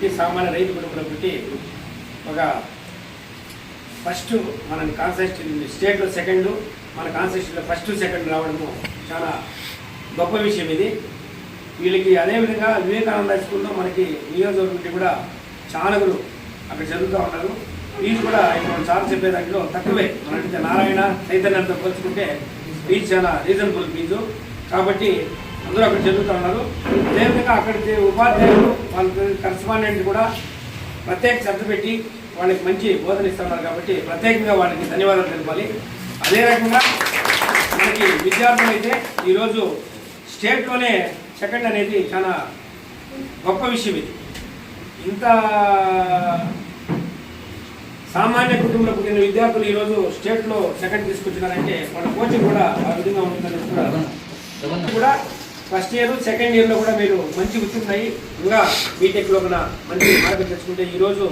పుట్టి సామాన్య రైతు కుటుంబంలో పుట్టి ఒక ఫస్ట్ మన కాన్స్టిట్యూషన్ స్టేట్లో సెకండ్ మన కాన్స్టిట్యూషన్లో ఫస్ట్ సెకండ్ రావడము చాలా గొప్ప విషయం ఇది. వీళ్ళకి అదేవిధంగా వివేకానంద స్కూల్లో మనకి నియోజకవర్గం నుండి కూడా చాలగురు అక్కడ చదువుతూ ఉన్నారు. వీళ్ళు కూడా ఇప్పుడు చాలా చెప్పే దాంట్లో తక్కువే. మనకి నారాయణ చైతన్యంతో పోల్చుకుంటే ఫీజు చాలా రీజనబుల్ ఫీజు కాబట్టి అందరూ అక్కడ చదువుతూ ఉన్నారు. అదేవిధంగా అక్కడికి ఉపాధ్యాయులు వాళ్ళకి కరస్పాండెంట్ కూడా ప్రత్యేక శ్రద్ధ పెట్టి వాళ్ళకి మంచి బోధన ఇస్తున్నారు కాబట్టి ప్రత్యేకంగా వాళ్ళకి ధన్యవాదాలు తెలపాలి అదే రకంగా మనకి విద్యార్థులు అయితే ఈరోజు స్టేట్లోనే సెకండ్ అనేది చాలా గొప్ప విషయం ఇది. ఇంత సామాన్య కుటుంబంలో పుట్టిన విద్యార్థులు ఈరోజు స్టేట్లో సెకండ్ తీసుకొచ్చినారంటే వాళ్ళ కోచింగ్ కూడా ఆ విధంగా ఉంటుందని కూడా కూడా ఫస్ట్ ఇయర్ సెకండ్ ఇయర్లో కూడా మీరు మంచి గుర్తున్నాయి ఇంకా బీటెక్లో కూడా మంచి మార్కులు తెచ్చుకుంటే ఈరోజు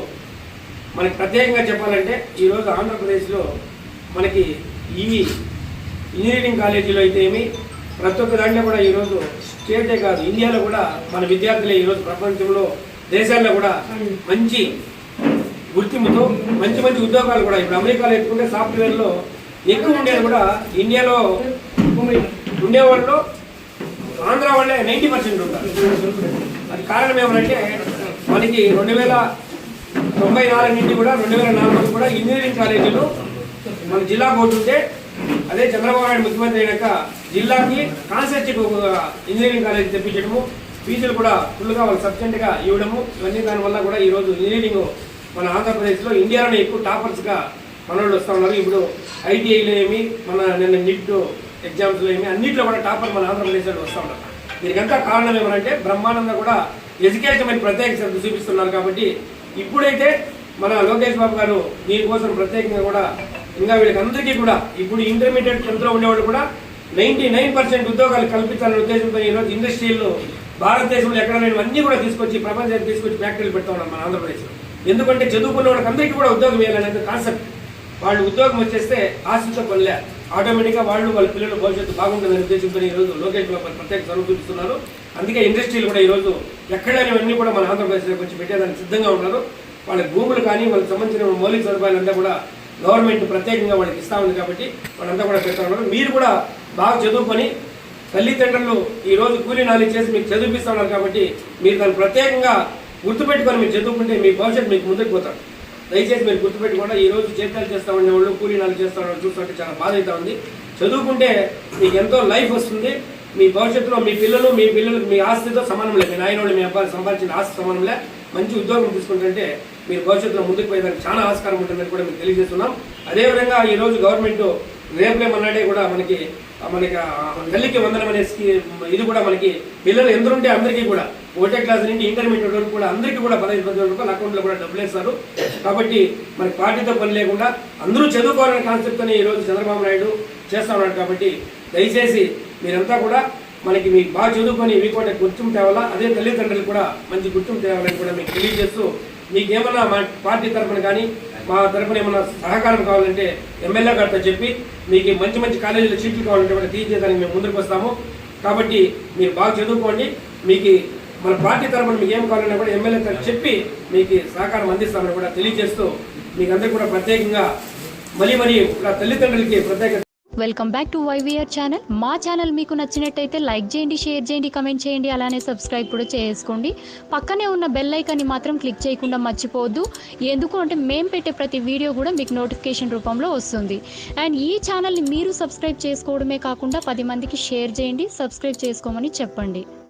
మనకి ప్రత్యేకంగా చెప్పాలంటే ఈరోజు ఆంధ్రప్రదేశ్లో మనకి ఈ ఇంజనీరింగ్ కాలేజీలో అయితే ఏమి ప్రతి ఒక్క దాంట్లో కూడా ఈరోజు స్టేటే కాదు ఇండియాలో కూడా మన విద్యార్థులే ఈరోజు ప్రపంచంలో దేశాల్లో కూడా మంచి గుర్తింపుతో మంచి మంచి ఉద్యోగాలు కూడా ఇప్పుడు అమెరికాలో ఎత్తుకుంటే సాఫ్ట్వేర్లో ఎక్కువ ఉండేది కూడా ఇండియాలో ఉండేవాళ్ళు ఆంధ్ర వాళ్ళే నైంటీ పర్సెంట్ ఉంటారు. అది కారణం ఏమంటే మనకి రెండు వేల తొంభై నాలుగు నుండి కూడా రెండు వేల నాలుగు కూడా ఇంజనీరింగ్ కాలేజీలు మన జిల్లా పోతుంటే అదే చంద్రబాబు నాయుడు ముఖ్యమంత్రి అయినాక జిల్లాకి కాన్సెప్ట్ ఇంజనీరింగ్ కాలేజ్ తెప్పించడము ఫీజులు కూడా ఫుల్గా వాళ్ళు సబ్సిడెంట్గా ఇవ్వడము ఇవన్నీ దానివల్ల కూడా ఈరోజు ఇంజనీరింగ్ మన ఆంధ్రప్రదేశ్లో ఇండియాలోనే ఎక్కువ టాపర్స్గా మనోళ్ళు వస్తూ ఉన్నారు. ఇప్పుడు ఐటీఐలో ఏమి మన నిన్న నిట్ ఎగ్జామ్స్లో ఏమి అన్నింటిలో కూడా టాపర్ మన ఆంధ్రప్రదేశ్లో వస్తూ ఉన్నారు. దీనికంతా కారణం ఏమనంటే బ్రహ్మానంద కూడా ఎడ్యుకేషన్ మీద ప్రత్యేక శ్రద్ధ చూపిస్తున్నారు కాబట్టి ఇప్పుడైతే మన లోకేష్ బాబు గారు దీనికోసం ప్రత్యేకంగా కూడా ఇంకా వీళ్ళకి అందరికీ కూడా ఇప్పుడు ఇంటర్మీడియట్ టెన్త్లో ఉండేవాళ్ళు కూడా నైంటీ నైన్ పర్సెంట్ ఉద్యోగాలు కల్పించాలనే ఉద్దేశంతో ఈరోజు ఇండస్ట్రీల్లో భారతదేశంలో ఎక్కడ లేనివన్నీ కూడా తీసుకొచ్చి ప్రపంచానికి తీసుకొచ్చి ఫ్యాక్టరీలు పెడతా ఉన్నాం మన ఆంధ్రప్రదేశ్లో ఎందుకంటే చదువుకున్న వాళ్ళకి అందరికీ కూడా ఉద్యోగం వేయాలనేది కాన్సెప్ట్. వాళ్ళు ఉద్యోగం వచ్చేస్తే ఆశతో పనిలే ఆటోమేటిక్గా వాళ్ళు వాళ్ళ పిల్లల భవిష్యత్తు బాగుంటుందని ఉద్దేశంతో ఈరోజు లోకేష్ బాబు ప్రత్యేక చొరవ చూపిస్తున్నారు. అందుకే ఇండస్ట్రీలు కూడా ఈరోజు ఎక్కడైనా కూడా మన ఆంధ్రప్రదేశ్లోకి వచ్చి పెట్టేదానికి సిద్ధంగా ఉన్నారు. వాళ్ళ భూములు కానీ వాళ్ళకి సంబంధించిన మౌలిక సదుపాయాలంతా కూడా గవర్నమెంట్ ప్రత్యేకంగా వాళ్ళకి ఇస్తా ఉంది కాబట్టి వాళ్ళంతా కూడా పెడతా ఉన్నారు. మీరు కూడా బాగా చదువుకొని తల్లిదండ్రులు ఈరోజు కూలీ నాలుగు చేసి మీకు చదివిపిస్తున్నారు కాబట్టి మీరు దాన్ని ప్రత్యేకంగా గుర్తుపెట్టుకొని మీరు చదువుకుంటే మీ భవిష్యత్తు మీకు ముందుకు పోతారు. దయచేసి మీరు గుర్తుపెట్టుకుండా ఈ రోజు చేతాలు చేస్తా ఉండే వాళ్ళు కూలీ చేస్తా ఉండే చూస్తుంటే చాలా బాధ అవుతా ఉంది. చదువుకుంటే మీకు ఎంతో లైఫ్ వస్తుంది. మీ భవిష్యత్తులో మీ పిల్లలు మీ పిల్లలకు మీ ఆస్తితో సమానంలే మీ నాయన మీ అబ్బాయి సంపాదించిన ఆస్తి సమానంలే మంచి ఉద్యోగం తీసుకుంటుంటే మీరు భవిష్యత్తులో ముందుకు పోయేదానికి చాలా ఆస్కారం ఉంటుందని కూడా మీకు తెలియజేస్తున్నాం. అదేవిధంగా ఈ రోజు గవర్నమెంట్ రేపులే మొన్నటే కూడా మనకి మనకి తల్లికి వందనం అనే ఇది కూడా మనకి పిల్లలు ఎందరుంటే అందరికీ కూడా. ఒకటే క్లాస్ నుండి ఇంటర్మీడియట్ వరకు కూడా అందరికీ కూడా పదహైదు పది రూపాయలు అకౌంట్లో కూడా డబ్బులు వేస్తారు. కాబట్టి మనకి పార్టీతో పని లేకుండా అందరూ చదువుకోవాలనే కాన్సెప్ట్తోనే ఈ రోజు చంద్రబాబు నాయుడు చేస్తా ఉన్నాడు కాబట్టి దయచేసి మీరంతా కూడా మనకి మీకు బాగా చదువుకొని మీకు కూడా గుర్తింపు తేవాలా? అదే తల్లిదండ్రులు కూడా మంచి గుర్తింపు తేవాలని కూడా మీకు తెలియజేస్తూ మీకేమన్నా మా పార్టీ తరఫున కానీ మా తరఫున ఏమన్నా సహకారం కావాలంటే ఎమ్మెల్యే గారితో చెప్పి మీకు మంచి మంచి కాలేజీలో సీట్లు కావాలంటే కూడా తీర్చేదానికి మేము ముందుకు వస్తాము. కాబట్టి మీరు బాగా చదువుకోండి. మీకు మన పార్టీ తరఫున మీకు ఏం కావాలన్నా కూడా ఎమ్మెల్యే తరఫు చెప్పి మీకు సహకారం అందిస్తామని కూడా తెలియజేస్తూ మీకు అందరికీ కూడా ప్రత్యేకంగా మళ్ళీ మరి తల్లిదండ్రులకి ప్రత్యేక welcome back to YVR channel మా ఛానల్ మీకు నచ్చినట్టయితే లైక్ చేయండి షేర్ చేయండి కమెంట్ చేయండి అలానే సబ్స్క్రైబ్ కూడా చేసుకోండి. పక్కనే ఉన్న బెల్ ఐకాన్ని మాత్రం క్లిక్ చేయకుండా మర్చిపోవద్దు. ఎందుకు అంటే మేము పెట్టే ప్రతి వీడియో కూడా మీకు నోటిఫికేషన్ రూపంలో వస్తుంది. అండ్ ఈ ఛానల్ని మీరు సబ్స్క్రైబ్ చేసుకోవడమే కాకుండా పది మందికి షేర్ చేయండి సబ్స్క్రైబ్ చేసుకోమని చెప్పండి.